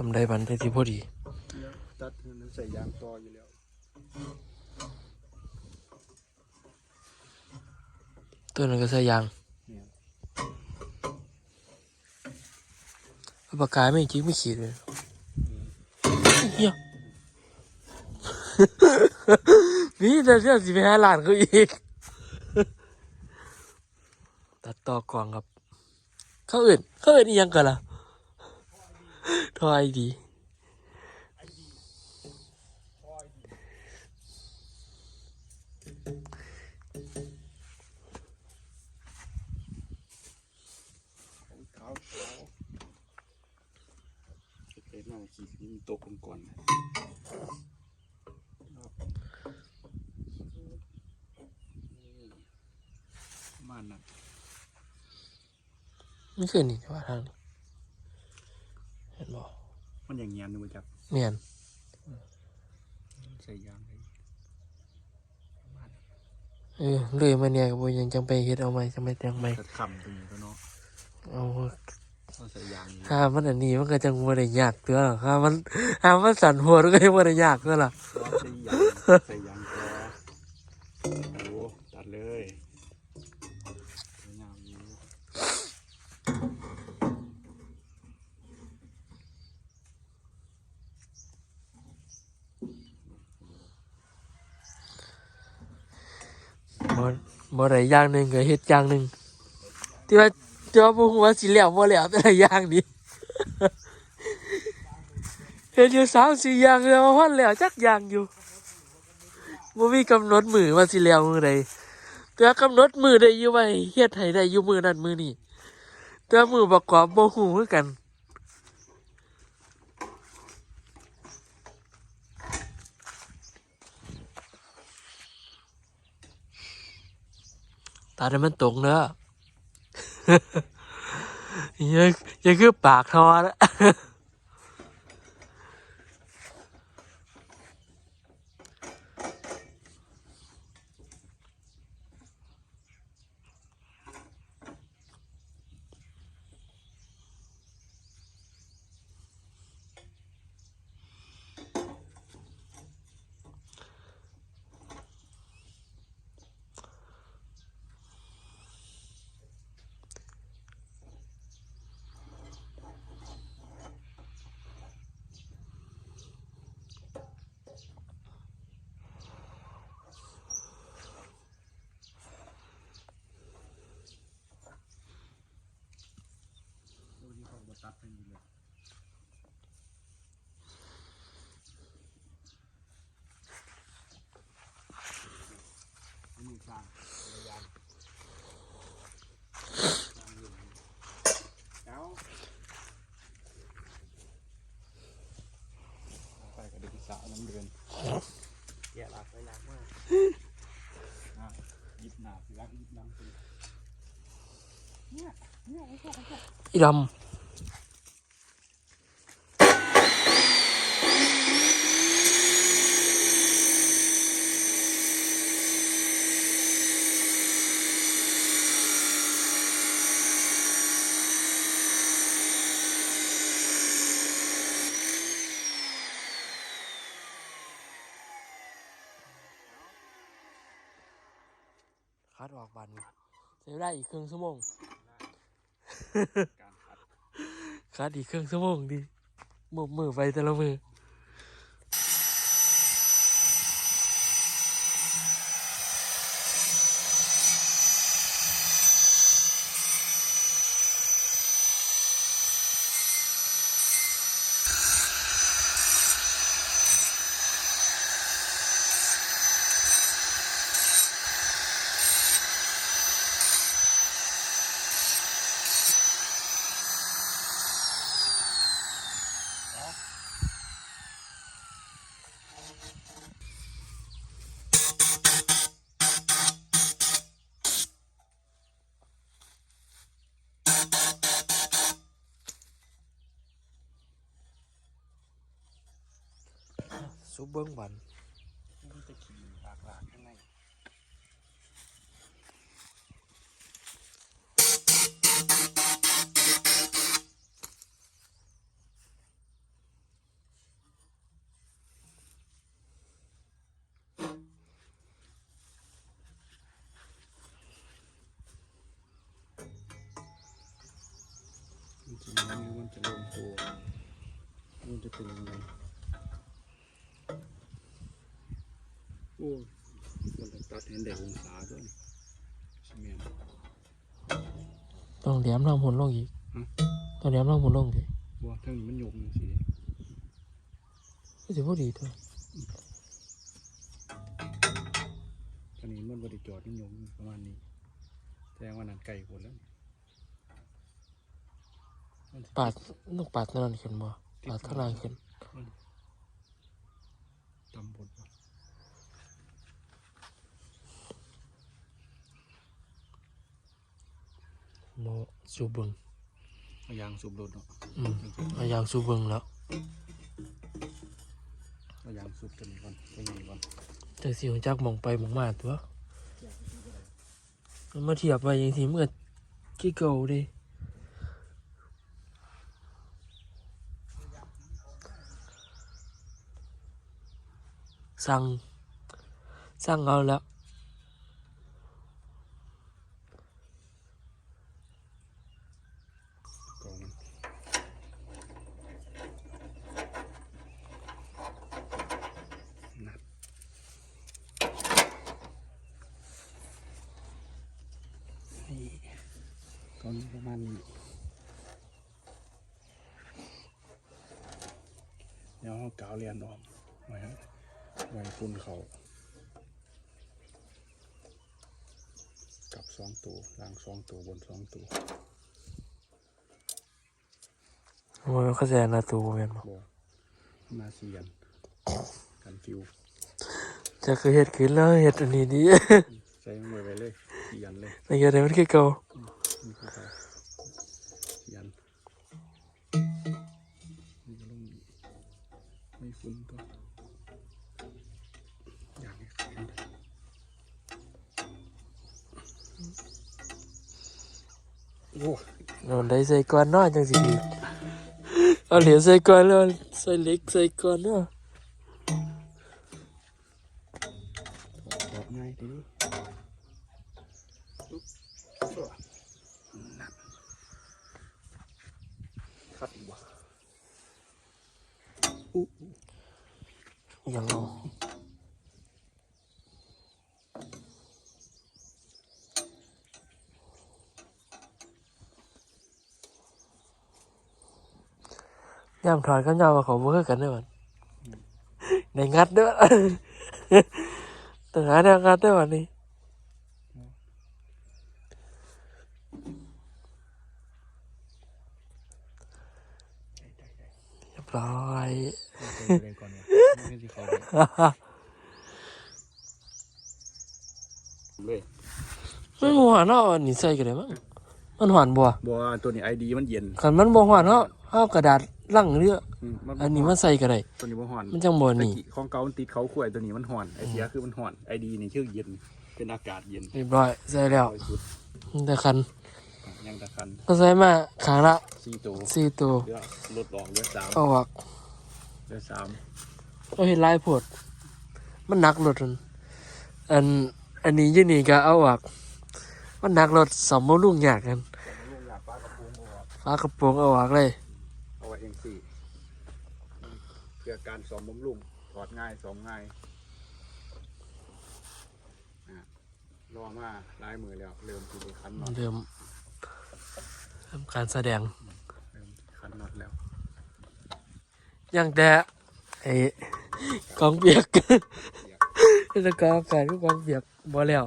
สำได้บันได้ที่พอดี ตัดให้มันใส่ยางต่ออยู่แล้ว ตัวนั้นก็ใส่ยางปากกาไม่จริงไม่ขีดเลยเฮียนี่แต่เรื่องสิไปหาหลานเขาอีก ตัดต่อกล่องครับ เขาอื่น เขาอื่นอียังกันล่ะ ทอยดีของเท้าเท้าเอ็ดมาขี่นี่มันตกก่อนๆนะประมาณนั้นไม่คือนี่ว่าทางนี้เห็นบ่ มันอย่างเงี้ยนึกว่าจับเนียนใส่ยางเลยประมาณนั้นเออเลยมาเนี่ยกับยังจังไปเฮ็ดเอาไหมจังไปจังไปจะคำตรงนี้ก็เนาะเอาเอาใส่ยางนี้ถ้ามันอันนี้มันก็จังบ่ได้ยากตัวหรอกถ้ามันถ้ามันสั่นหัวมันก็ยังบ่ได้ยากตัวล่ะแล้วใส่ยางใส่ยางต่อโอ้ตัดเลยสวยงามอยู่ บ่บ่ได้อย่างหนึ่งก็เฮ็ดอย่างหนึ่งที่ว่าที่ว่าบ่ฮู้ว่าสิแล้วบ่แล้วแต่ละอย่างนี่เฮ็ดอยู่3 4อย่างแล้วบ่ฮอดแล้วจักอย่างอยู่บ่มีกำหนดมือว่าสิแล้วมื้อใดแต่ว่ากำหนดมือได้อยู่ไว้เฮ็ดให้ได้อยู่มื้อนั้นมื้อนี้แต่มื้อประกอบบ่ฮู้คือกัน ตาได้มันตรงเนอะยังยังคือปากทอแล้ว ดูที่เขาบตัดให้อยู่เลยมือสร้างพยายามสร้างอยู่แล้วเอาไปกับเด็กสาวน้ำเดือนแกะหลักไปหลักมากอะยิบหนาสิรักยิบน้ำสิเนี่ยเนี่ยไอีดำคัดออกบันใช้เวลาอีกครึ่งชั่วโมง การคัดคัดอีกครื่องสมองดีมือมือไปแต่ละมือ ซุปเบิ้งบันมันจะขี่หลากหลายข้างในจริงๆมันจะลงตัวมันจะเป็นยังไง โอ้ยมันต้องตัดเห็นได้องศาด้วยนี่ใช่ไหมนต้องแหลมลองหมุนลงอีกฮะต้องแหลมลองหมุนลงดิว่าทั้งนี้มันยกจังสิก็สิพอดีตัวตอนนี้มันบริจอดมันยกประมาณนี้แสดงว่านั่นไกลกว่าแล้วมันสิปาดต้องปาดนั่นขึ้นบ่ปาดข้างล่างขึ้นตำบล บ่โมสูบเบิงเอายางสูบรถเนาะอืมเอายางสูบเบิงแล้วเอายางสูบตัวนี้ก่อนตัวนี้ก่อนจังสิของจักหมองไปหมองมาตัวเอามาเทียบไปยังสิเมื่อกี่เก่าเด้สั่งสั่งเอาแล้ว กองมันนัดนี่ ตอนนี้ประมาณนี้ เดี๋ยวเอากาวเรียนออกไว้ฮะไว้คุณเขากับสองตัวล่างสองตัวบนสองตัวโอ้ยเข้าใจนะตัวแม่นบ่บอมาเสียนกันฟิวจะเคยเฮ็ดขึ้นแล้วเฮ็ดอันนี้ดีใส่มือไปเลยเสียนเลยในเฮ็ดให้มันคือเก่านี่คือเขาเสียนนี่ก็ลงไม่ฟุ้นตัวอย่างนี้ครับโอ้นอนได้ใส่ก่อนเนาะจังสิดีเอาเหรียญใส่ก่อนแล้วใส่เหล็กใส่ก่อนเนาะ ถอดง่ายดีอุ๊บนั่นคัดอีกวะอู้ ยังเอาย่ำถอดก็ย่ำมาเขาบ่คือกันเด้อมันในงัดเด้อต้องหาแนวงัดเด้อวันนี้เรียบร้อย เล่นก่อนวะไม่ใช่ เขาเลยเลยมันบ่หวานเนาะอันนี้ใส่กันได้มั้งมันหวานบ่บอกว่าตัวนี้ไอดีมันเย็นคันมันบ่หวานเนาะเอากระดาษลังเรืออืมบ่อันนี้มันใส่กันได้ตัวนี้มันห่อนมันจังบ่ตะนี่กี้ของเก่ามันติดเขาขวายตัวนี้มันห่อนไอเสียคือมันห่อนไอดีนี่คือเย็นเป็นอากาศเย็นเรียบร้อยใส่แล้วร้อยสุดแต่คันยังตะคันก็ใส่มาข้างละสี่ตัวสี่ตัวเหลือลดออกเหลือสามเอาออกเหลือสาม ก็เห็นลายโพดมันหนักรถมันอัน อันนี้อยี่นี่ก็เอาออกมันหนักรถสมบลุงยากกันลูกอยากปลากระพุ้งออกฟ้ากระโปรงเอาออกเลย เอาไว้เองสี่เพื่อการสอมบำรุงถอดง่ายสอมง่ายอะรอมาลายมือแล้วเริ่มที่จะคันน็อตเริ่มทำการแสดงเริ่มคันน็อตแล้วยังแต่ไอ้ กองเปียกแล้วก็อากาศก็กองเปียกบ่แล้ว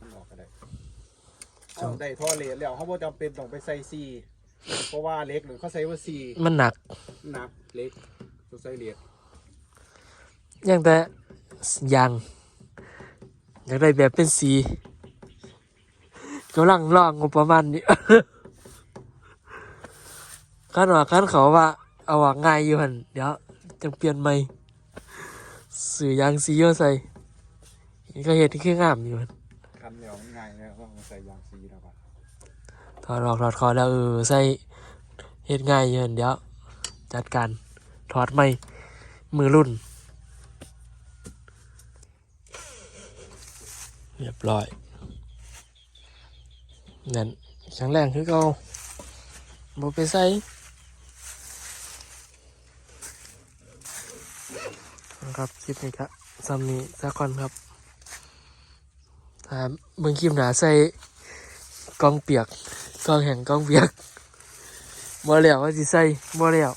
มันออกก็ได้เอาได้ท่อเลนแล้วเขาบ่จำเป็นต้องไปใส่ซีเพราะว่าเล็กหรือเขาใส่ว่าซีมันหนักหนักเล็กต้องใส่เลนยังแต่ยาง อยากได้แบบเป็นสีกำลังลองงบประมาณนี้ขั้นว่าขั้นเขาว่า เอาว่าง่ายอยู่หันเดี๋ยวจังเปลี่ยนใหม่สื่อยางสีเยอะใส่นี่ก็เห็ดที่คืองามอยู่หันคันแล้วง่ายแล้วก็มาใส่ยางซีแล้วก็ถอดออกถอดคอแล้วเออใส่เห็ดง่ายอยู่หันเดี๋ยว จัดการถอดใหม่มือรุ่น เรียบร้อยนั่นแข็งแรงคือเก่าบ่ไปใส่นะครับคลิปนี้ครับซัมนี้สักคนครับถ้าเบิ่งคลิปหนาใส่กองเปียกกองแห่งกองเปียกบ่แล้วว่าสิใส่บ่แล้ว